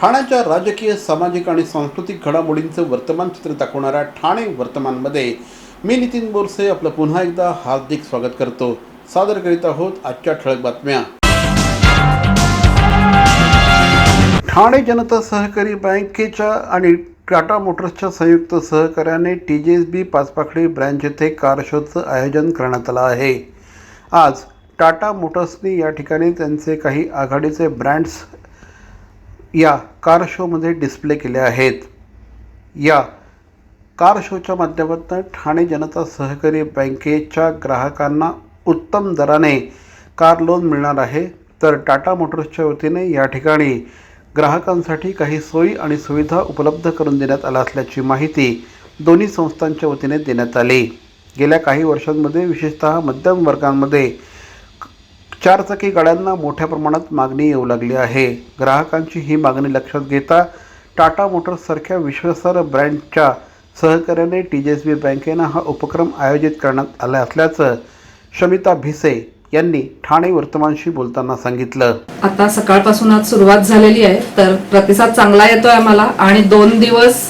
ठाण्याच्या राजकीय सामाजिक आणि सांस्कृतिक घडामोडींचं वर्तमान चित्र दाखवणाऱ्या ठाणे वर्तमानमध्ये मी नितीन बोरसे आपलं पुन्हा एकदा हार्दिक स्वागत करतो. सादर करीत आहोत आजच्या ठळक बातम्या. ठाणे जनता सहकारी बँकेच्या आणि टाटा मोटर्सच्या संयुक्त सहकार्याने T J S B Pachpakhadi branch येथे कार शोचं आयोजन करण्यात आलं आहे. आज टाटा मोटर्सनी या ठिकाणी त्यांचे काही आघाडीचे ब्रँड्स या कार शोमध्ये डिस्प्ले केले आहेत. या कार शोच्या माध्यमातून ठाणे जनता सहकारी बँकेच्या ग्राहकांना उत्तम दराने कार लोन मिळणार आहे. तर टाटा मोटर्सच्या वतीने या ठिकाणी ग्राहकांसाठी काही सोयी आणि सुविधा उपलब्ध करून देण्यात आल्या असल्याची माहिती दोन्ही संस्थांच्या वतीने देण्यात आली. गेल्या काही वर्षांमध्ये विशेषतः मध्यम वर्गांमध्ये चारचाकी गाड्यांना मोठ्या प्रमाणात मागणी येऊ लागली आहे. ग्राहकांची ही मागणी लक्षात घेता टाटा मोटर्ससारख्या विश्वासार्ह ब्रँडच्या सहकार्याने टी जी एस बी बँकेनं हा उपक्रम आयोजित करण्यात आला असल्याचं शमिता भिसे यांनी ठाणे वर्तमानशी बोलताना सांगितलं. आता सकाळपासून आज सुरुवात झालेली आहे तर प्रतिसाद चांगला येतोय आम्हाला आणि दोन दिवस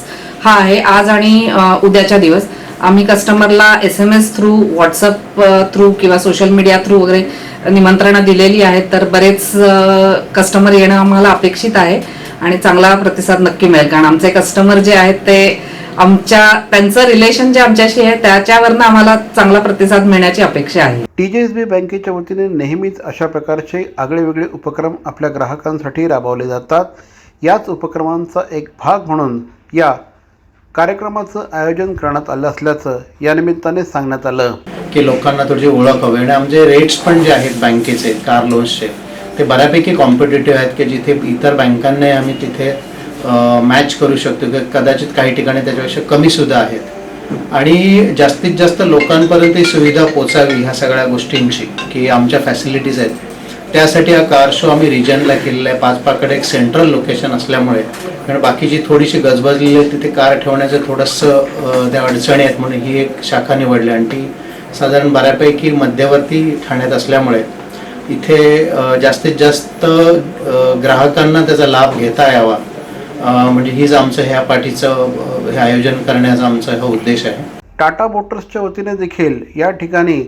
हा आहे आज आणि उद्याचा दिवस. आम्ही कस्टमरला S M S through WhatsApp through किंवा सोशल मीडिया थ्रू वगैरे निमंत्रणं दिलेली आहेत. तर बरेच कस्टमर येणं आम्हाला अपेक्षित आहे आणि चांगला प्रतिसाद नक्की मिळेल. कारण आमचे कस्टमर जे आहेत ते आमच्या त्यांचं रिलेशन जे आमच्याशी आहे त्याच्यावरनं आम्हाला चांगला प्रतिसाद मिळण्याची अपेक्षा आहे. टी जे एस बी बँकेच्या वतीने नेहमीच अशा प्रकारचे आगळेवेगळे उपक्रम आपल्या ग्राहकांसाठी राबवले जातात. याच उपक्रमांचा एक भाग म्हणून या कार्यक्रमाचं आयोजन करण्यात आलं असल्याचं या निमित्ताने सांगण्यात आलं. की लोकांना तुझी ओळख हवी आणि आमचे रेट्स पण जे आहेत बँकेचे कार लोन्सचे ते बऱ्यापैकी कॉम्पिटेटिव्ह आहेत की जिथे इतर बँकांनाही आम्ही तिथे मॅच करू शकतो की कदाचित काही ठिकाणी त्याच्यापेक्षा कमी सुद्धा आहेत. आणि जास्तीत जास्त लोकांपर्यंत ही सुविधा पोचावी ह्या सगळ्या गोष्टींची की आमच्या फॅसिलिटीज आहेत. त्यासाठी हा कार शो आम्ही रिजनला केलेला आहे. पाचपाकडे एक सेंट्रल लोकेशन असल्यामुळे. कारण बाकीची थोडीशी गजबजलेली आहे तिथे कार ठेवण्याचं थोडंसं त्या अडचणी आहेत म्हणून ही एक शाखा निवडली. आणि ती साधारण बऱ्यापैकी मध्यवर्ती ठाण्यात असल्यामुळे इथे जास्तीत जास्त ग्राहकांना त्याचा लाभ घेता यावा. म्हणजे हीच आमचं ह्या पाठीचं हे आयोजन करण्याचा आमचा हा उद्देश आहे. टाटा मोटर्सच्या वतीने देखील या ठिकाणी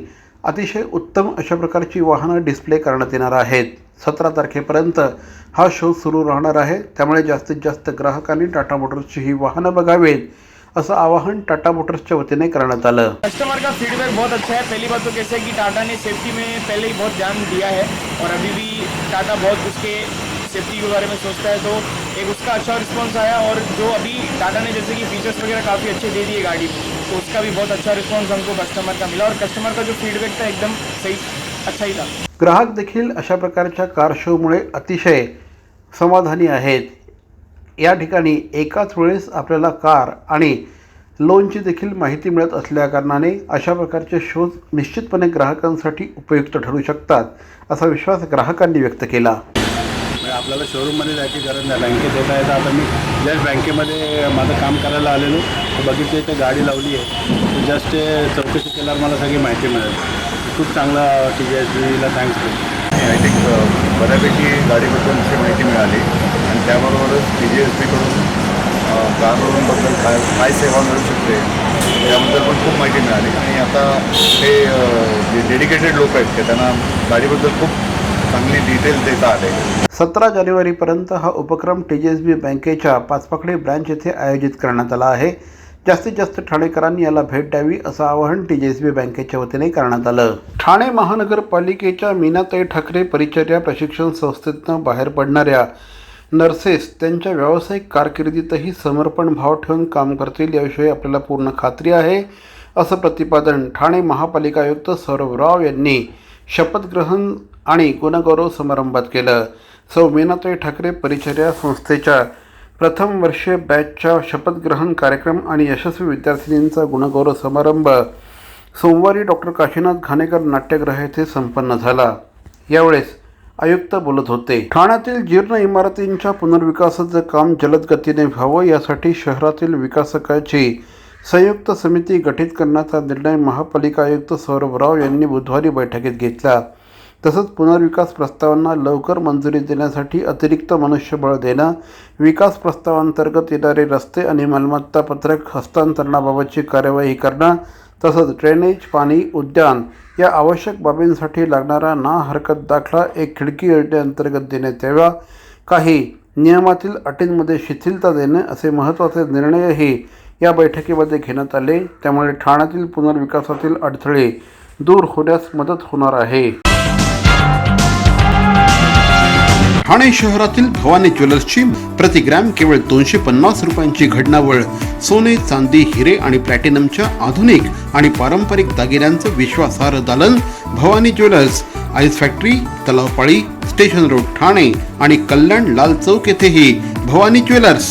अतिशय उत्तम अशा प्रकारची वाहनं डिस्प्ले करण्यात येणार आहेत. सतरा तारखेपर्यंत हा शो सुरू राहणार आहे. त्यामुळे जास्तीत जास्त ग्राहकांनी टाटा मोटर्सची ही वाहनं बघावीत असं आवाहन टाटा मोटर्सच्या वतीने करण्यात आलं. कस्टमर का फीडबैक बहुत अच्छा है। पहली बात तो कैसे है कि टाटा ने सेफ्टी में पहले ही बहुत ध्यान दिया है और अभी भी टाटा बहुत उसके सेफ्टी के बारे में सोचता है। तो एक उसका अच्छा रिस्पॉन्स आया और जो अभी टाटा ने जैसे कि फीचर्स वगैरह काफ़ी अच्छे दे दिए गाड़ी में। तो उसका भी बहुत अच्छा रिस्पॉन्स हमको कस्टमर का मिला और कस्टमर का जो फीडबैक था एकदम सही अच्छा ही था। ग्राहक देखील अशा प्रकारच्या कार शोमुळे अतिशय समाधानी आहेत. या ठिकाणी एकाच वेळेस आपल्याला कार आणि लोनची देखील माहिती मिळत असल्याकारणाने अशा प्रकारचे शोज निश्चितपणे ग्राहकांसाठी उपयुक्त ठरू शकतात असा विश्वास ग्राहकांनी व्यक्त केला. आपल्याला शोरूममध्ये जायची गरज नाही. बँकेत येता येता आता मी जस्ट बँकेमध्ये माझं काम करायला आलेलो. तर बघितलं इथे गाडी लावली आहे. जस्ट चौकशी केल्यावर मला सगळी माहिती मिळेल. खूप चांगला टी जी एस बीला थँक्स आय थिंक बऱ्यापैकी गाडीबद्दलची माहिती मिळाली. आणि त्याबरोबरच टी जी एस बीकडून कारबद्दल काय काय सेवा मिळू शकते याबद्दल पण खूप माहिती मिळाली. आणि आता हे जे डेडिकेटेड लोक आहेत ते त्यांना गाडीबद्दल खूप चांगली डिटेल्स देता आले. सतरा जानेवारीपर्यंत हा उपक्रम टी जी एस बी बँकेच्या पाचपाखडी ब्रँच येथे आयोजित करण्यात आला आहे. जास्तीत जास्त ठाणेकरांनी याला भेट द्यावी असं आवाहन टी जी एस बी बँकेच्या वतीने करण्यात आलं. ठाणे महानगरपालिकेच्या मीनाताई ठाकरे परिचर्या प्रशिक्षण संस्थेतनं बाहेर पडणाऱ्या नर्सेस त्यांच्या व्यावसायिक कारकिर्दीतही समर्पण भाव ठेवून काम करतील याविषयी आपल्याला पूर्ण खात्री आहे असं प्रतिपादन ठाणे महापालिका आयुक्त सौरभ राव यांनी शपथग्रहण आणि गुणगौरव समारंभात केलं. सौ मीनाताई ठाकरे परिचर्या संस्थेच्या प्रथम वर्षीय बॅचच्या शपथग्रहण कार्यक्रम आणि यशस्वी विद्यार्थिनींचा गुणगौरव समारंभ सोमवारी डॉक्टर काशीनाथ घाणेकर नाट्यगृह येथे संपन्न झाला. यावेळेस आयुक्त बोलत होते. ठाण्यातील जीर्ण इमारतींच्या पुनर्विकासाचं काम जलद गतीने व्हावं यासाठी शहरातील विकासकाची संयुक्त समिती गठीत करण्याचा निर्णय महापालिका आयुक्त सौरभ राव यांनी बुधवारी बैठकीत घेतला. तसंच पुनर्विकास प्रस्तावांना लवकर मंजुरी देण्यासाठी अतिरिक्त मनुष्यबळ देणं विकास प्रस्तावांतर्गत येणारे रस्ते आणि मालमत्ता पत्रक हस्तांतरणाबाबतची कार्यवाही करणं तसंच ड्रेनेज पाणी उद्यान या आवश्यक बाबींसाठी लागणारा ना हरकत दाखला एक खिडकी योजनेअंतर्गत देण्यात यावा. काही नियमातील अटींमध्ये शिथिलता देणे असे महत्त्वाचे निर्णयही या बैठकीमध्ये घेण्यात आले. त्यामुळे ठाण्यातील पुनर्विकासातील अडथळे दूर होण्यास मदत होणार आहे. ठाणे शहरातील भवानी ज्वेलर्सची प्रतिग्रॅम केवळ दोनशे पन्नास रुपयांची घडणावळ सोने चांदी हिरे आणि प्लॅटिनमच्या आधुनिक आणि पारंपरिक दागिन्यांचं विश्वासार्ह दालन Bhavani jewellers ice factory Talavpali station road Thane आणि कल्याण लाल चौक येथेही Bhavani jewellers.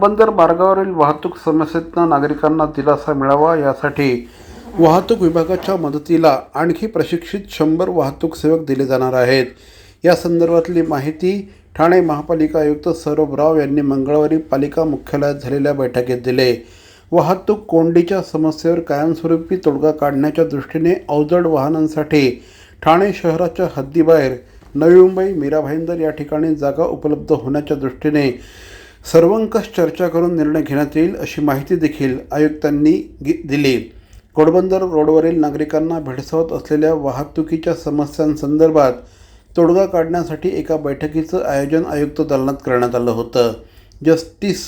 Ghodbunder मार्गावरील वाहतूक समस्येतनं नागरिकांना दिलासा मिळावा यासाठी वाहतूक विभागाच्या मदतीला आणखी प्रशिक्षित शंभर वाहतूक सेवक दिले जाणार आहेत. या संदर्भातली माहिती ठाणे महापालिका आयुक्त सौरभ राव यांनी मंगळवारी पालिका मुख्यालयात झालेल्या बैठकीत दिले. वाहतूक कोंडीच्या समस्येवर कायमस्वरूपी तोडगा काढण्याच्या दृष्टीने अवजड वाहनांसाठी ठाणे शहराच्या हद्दीबाहेर नवी मुंबई मीरा भाईंदर या ठिकाणी जागा उपलब्ध होण्याच्या दृष्टीने सर्वंकष चर्चा करून निर्णय घेण्यात येईल अशी माहिती देखील आयुक्तांनी गि- दिली. घोडबंदर रोडवरील नागरिकांना भेडसावत असलेल्या वाहतुकीच्या समस्यांसंदर्भात तोडगा काढण्यासाठी एका बैठकीचं आयोजन आयुक्त दालनात करण्यात आलं होतं. जस्टिस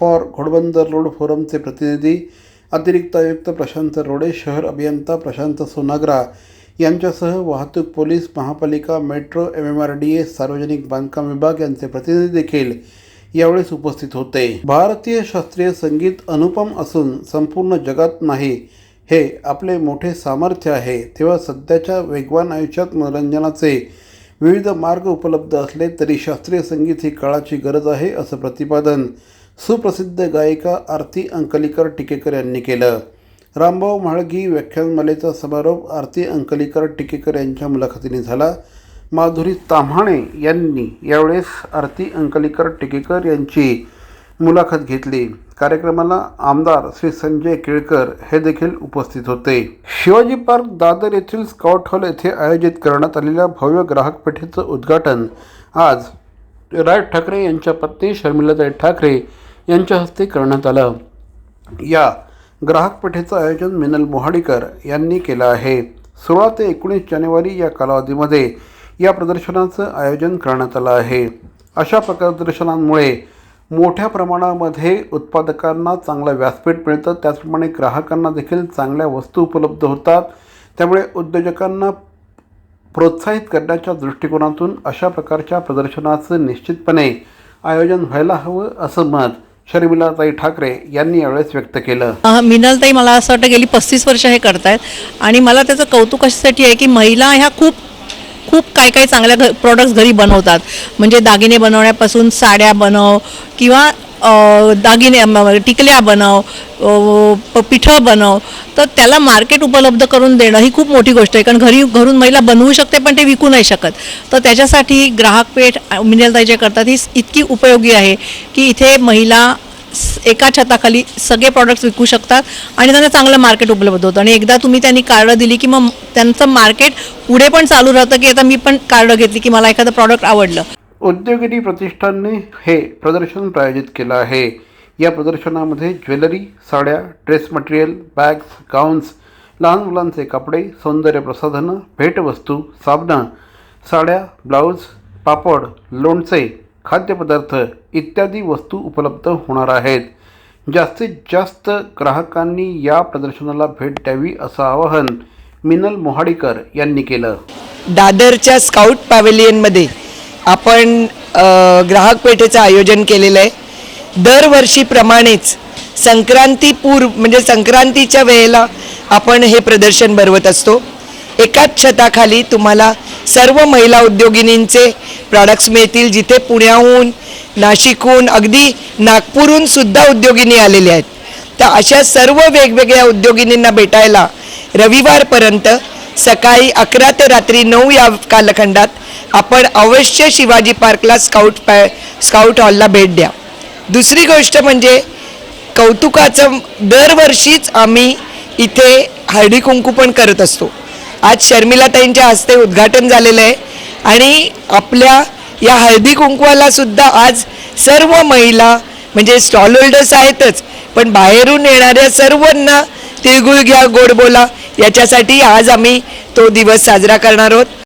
फॉर घोडबंदर रोड फोरमचे प्रतिनिधी अतिरिक्त आयुक्त प्रशांत रोडे शहर अभियंता प्रशांत सोनाग्रा यांच्यासह वाहतूक पोलीस महापालिका metro M M R D A सार्वजनिक बांधकाम विभाग यांचे प्रतिनिधी देखील यावेळेस उपस्थित होते. भारतीय शास्त्रीय संगीत अनुपम असून संपूर्ण जगात नाही. हे आपले मोठे सामर्थ्य आहे. तेव्हा सध्याच्या वेगवान आयुष्यात मनोरंजनाचे विविध मार्ग उपलब्ध असले तरी शास्त्रीय संगीत ही काळाची गरज आहे असं प्रतिपादन सुप्रसिद्ध गायिका आरती अंकलीकर टिकेकर यांनी केलं. रामभाऊ म्हाळगी व्याख्यानमालेचा समारोप आरती अंकलीकर टिकेकर यांच्या मुलाखतीने झाला. माधुरी ताम्हाणे यांनी यावेळेस आरती अंकलीकर टिकेकर यांची मुलाखत घेतली. कार्यक्रमाला आमदार श्री संजय केळकर हे देखील उपस्थित होते. शिवाजी पार्क दादर येथील स्काउट हॉल येथे आयोजित करण्यात आलेल्या भव्य ग्राहक पेठेचं उद्घाटन आज राज ठाकरे यांच्या पत्नी शर्मिलाताई ठाकरे यांच्या हस्ते करण्यात आलं. या ग्राहक पेठेचं आयोजन मिनल मोहाडीकर यांनी केलं आहे. सोळा ते एकोणीस जानेवारी या कालावधीमध्ये या प्रदर्शनाचं आयोजन करण्यात आलं आहे. अशा प्रदर्शनांमुळे मोठ्या प्रमाणामध्ये उत्पादकांना चांगलं व्यासपीठ मिळतं. त्याचप्रमाणे ग्राहकांना देखील चांगल्या वस्तू उपलब्ध होतात. त्यामुळे उद्योजकांना प्रोत्साहित करण्याच्या दृष्टिकोनातून अशा प्रकारच्या प्रदर्शनाचं निश्चितपणे आयोजन व्हायला हवं असं मत शर्मिलाताई ठाकरे यांनी यावेळेस व्यक्त केलं. मिनलताई मला असं वाटतं गेली पस्तीस वर्ष हे करतायत. आणि मला त्याचं कौतुक अशासाठी आहे की महिला ह्या खूप खूप काय काय चांगल्या घ प्रॉडक्ट्स घरी बनवतात. म्हणजे दागिने बनवण्यापासून साड्या बनव किंवा दागिने टिकल्या बनव प- पिठं बनव. तर त्याला मार्केट उपलब्ध करून देणं ही खूप मोठी गोष्ट आहे. कारण घरी घरून महिला बनवू शकते पण ते विकू नाही शकत. तर त्याच्यासाठी ग्राहक पेठ मिनलताई जे करतात ही इतकी उपयोगी आहे की इथे महिला एका छताखाली सगळे प्रॉडक्ट्स विकू शकतात आणि त्यांना चांगलं मार्केट उपलब्ध होतं. आणि एकदा तुम्ही त्यांनी कार्ड दिली की मग त्यांचं मार्केट पुढे पण चालू राहतं की आता मी पण कार्ड घेतली की मला एखादं प्रॉडक्ट आवडलं. उद्योगिनी प्रतिष्ठानने हे प्रदर्शन प्रायोजित केलं आहे. या प्रदर्शनामध्ये ज्वेलरी साड्या ड्रेस मटेरियल बॅग्स गाऊन्स लहान मुलांचे कपडे सौंदर्य प्रसाधनं भेटवस्तू साबणं साड्या ब्लाऊज पापड लोणचे खाद्यपदार्थ इत्यादी वस्तू उपलब्ध होणार आहेत. जास्तीत जास्त ग्राहकांनी या प्रदर्शनाला भेट द्यावी असं आवाहन मिनल मोहाडीकर यांनी केलं. दादरच्या स्काउट पॅवेलियनमध्ये आपण ग्राहक पेठेचं आयोजन केलेलं आहे. दरवर्षीप्रमाणेच संक्रांतीपूर्व म्हणजे संक्रांतीच्या वेळेला आपण हे प्रदर्शन भरवत असतो. एकाच छताखाली तुम्हाला सर्व महिला उद्योगिनींचे प्रॉडक्ट्स मिळतील जिथे पुण्याहून नाशिकहून अगदी नागपूरहून सुद्धा उद्योगिनी आलेल्या आहेत. तर अशा सर्व वेगवेगळ्या उद्योगिनींना भेटायला रविवारपर्यंत सकाळी अकरा ते रात्री नऊ या कालखंडात आपण अवश्य शिवाजी पार्कला स्काउट पॅ स्काउट हॉलला भेट द्या. दुसरी गोष्ट म्हणजे कौतुकाचं दरवर्षीच आम्ही इथे हळदी कुंकू पण करत असतो. आज शर्मिलाताईंच्या हस्ते उद्घाटन झालेलं आहे. आणि आपल्या या हळदी कुंकवाला सुद्धा आज सर्व महिला म्हणजे स्टॉल होल्डर्स आहेतच पण बाहेरून येणाऱ्या सर्वांना तिळगुळ घ्या गोड बोला याच्यासाठी आज आम्ही तो दिवस साजरा करणार आहोत.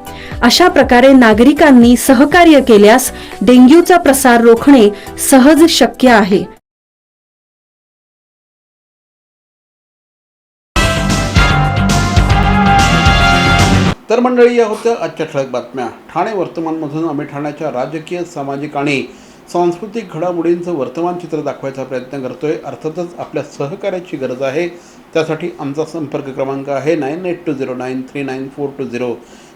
अशा प्रकारे नागरिकांनी सहकार्य केल्यास डेंग्यूचा प्रसार रोखणे सहज शक्य आहे. तर मंडळी या होत्या आजच्या ठळक बातम्या. ठाणे वर्तमानमधून आम्ही ठाण्याच्या राजकीय सामाजिक आणि सांस्कृतिक घडामोडींचं वर्तमान चित्र दाखवायचा प्रयत्न करतोय. अर्थातच आपल्या सहकार्याची गरज आहे. त्यासाठी आमचा संपर्क क्रमांक आहे nine eight two zero nine three nine four two zero.